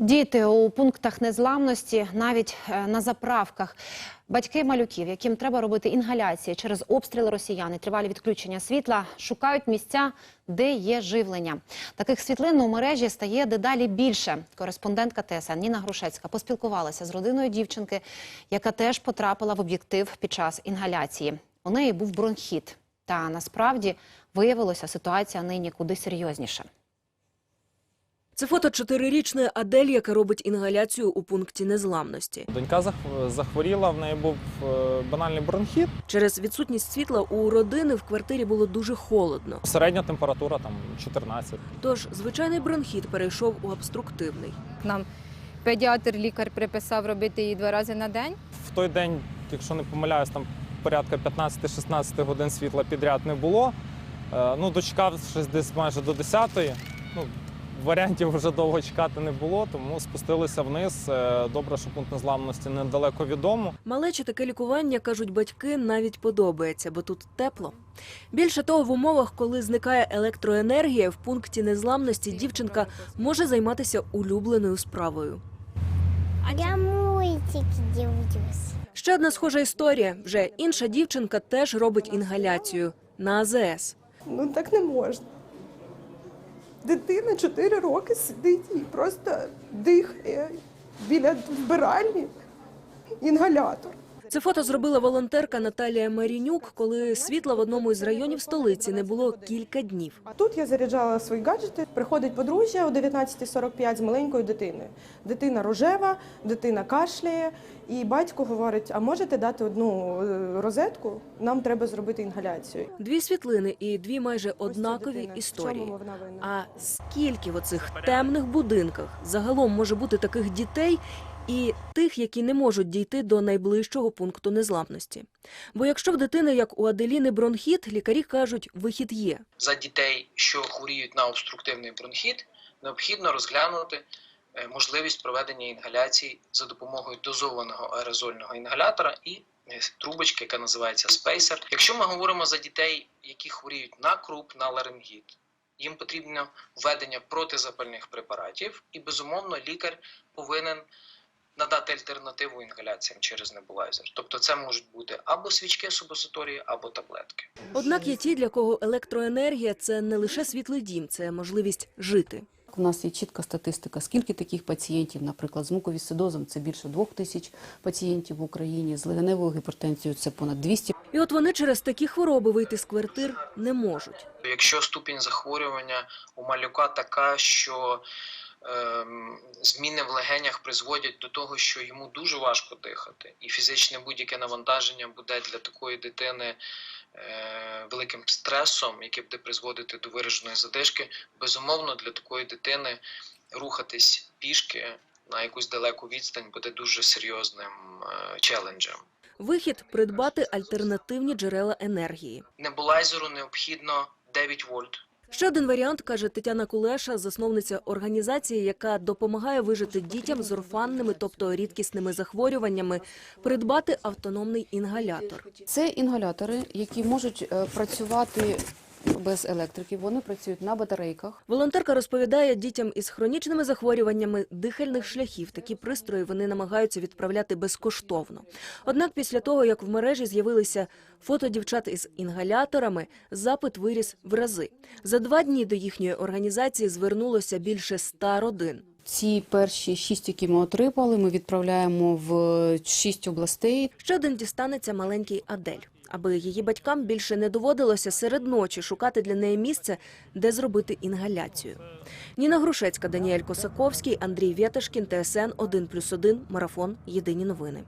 Діти у пунктах незламності, навіть е, на заправках. Батьки малюків, яким треба робити інгаляції через обстріли росіян і тривалі відключення світла, шукають місця, де є живлення. Таких світлин у мережі стає дедалі більше. Кореспондентка ТСН Ніна Грушецька поспілкувалася з родиною дівчинки, яка теж потрапила в об'єктив під час інгаляції. У неї був бронхіт. Та насправді виявилося ситуація нині куди серйозніша. Це фото чотирирічної Адель, яка робить інгаляцію у пункті незламності. Донька зах- захворіла, в неї був е, банальний бронхіт. Через відсутність світла у родини в квартирі було дуже холодно. Середня температура там 14. Тож звичайний бронхіт перейшов у обструктивний. Нам педіатр лікар приписав робити її два рази на день. В той день, якщо не помиляюсь, там порядка 15-16 годин світла підряд не було. Е, Ну, дочекавшись десь майже до 10-ї, ну, варіантів вже довго чекати не було, тому спустилися вниз. Е, Добре, що пункт незламності недалеко від дому. Малечі таке лікування, кажуть батьки, навіть подобається, бо тут тепло. Більше того, в умовах, коли зникає електроенергія, в пункті незламності дівчинка може займатися улюбленою справою. Я мультики дивлюсь. Ще одна схожа історія. Вже інша дівчинка теж робить інгаляцію на АЗС. Ну так не можна. Дитина 4 роки сидить і просто дихає біля вбиральні інгалятор. Це фото зробила волонтерка Наталія Марінюк, коли світла в одному із районів столиці не було кілька днів. А тут я заряджала свої гаджети. Приходить подружжя о 19.45 з маленькою дитиною. Дитина рожева, дитина кашляє, і батько говорить: а можете дати одну е, розетку? Нам треба зробити інгаляцію. Дві світлини і дві майже однакові історії. А скільки в оцих темних будинках загалом може бути таких дітей і тих, які не можуть дійти до найближчого пункту незламності? Бо якщо в дитини, як у Аделіни, бронхіт, лікарі кажуть, вихід є. за дітей, що хворіють на обструктивний бронхіт, необхідно розглянути е, можливість проведення інгаляцій за допомогою дозованого аерозольного інгалятора і е, трубочки, яка називається спейсер. Якщо ми говоримо за дітей, які хворіють на круп, на ларингіт, їм потрібно введення протизапальних препаратів, і безумовно лікар повинен надати альтернативу інгаляціям через небулайзер. Тобто це можуть бути або свічки субозиторії, або таблетки. Однак є ті, для кого електроенергія це не лише світлий дім, це можливість жити. У нас є чітка статистика, скільки таких пацієнтів, наприклад, з муковісцидозом це більше двох тисяч пацієнтів в Україні, з легеневою гіпертензією це понад 200 І от вони через такі хвороби вийти з квартир не можуть. Якщо ступінь захворювання у малюка така, що зміни в легенях призводять до того, що йому дуже важко дихати, і фізичне будь-яке навантаження буде для такої дитини е, великим стресом, яке буде призводити до вираженої задишки, безумовно для такої дитини рухатись пішки на якусь далеку відстань буде дуже серйозним е, челенджем. Вихід придбати альтернативні джерела енергії. Небулайзеру необхідно 9 вольт. Ще один варіант каже Тетяна Кулеша, засновниця організації, яка допомагає вижити дітям з орфанними, тобто рідкісними захворюваннями, придбати автономний інгалятор. Це інгалятори, які можуть е, працювати без електрики. Вони працюють на батарейках. Волонтерка розповідає дітям із хронічними захворюваннями дихальних шляхів. Такі пристрої вони намагаються відправляти безкоштовно. Однак, після того як в мережі з'явилися фото дівчат із інгаляторами, запит виріс в рази. За два дні до їхньої організації звернулося більше ста родин. Ці перші шість, які ми отримали, ми відправляємо в шість областей. Ще один дістанеться маленький Адель, аби її батькам більше не доводилося серед ночі шукати для неї місце, де зробити інгаляцію. Ніна Грушецька, Даніель Косаковський, Андрій Вєтешкін, ТСН 1+,1, Марафон. Єдині новини.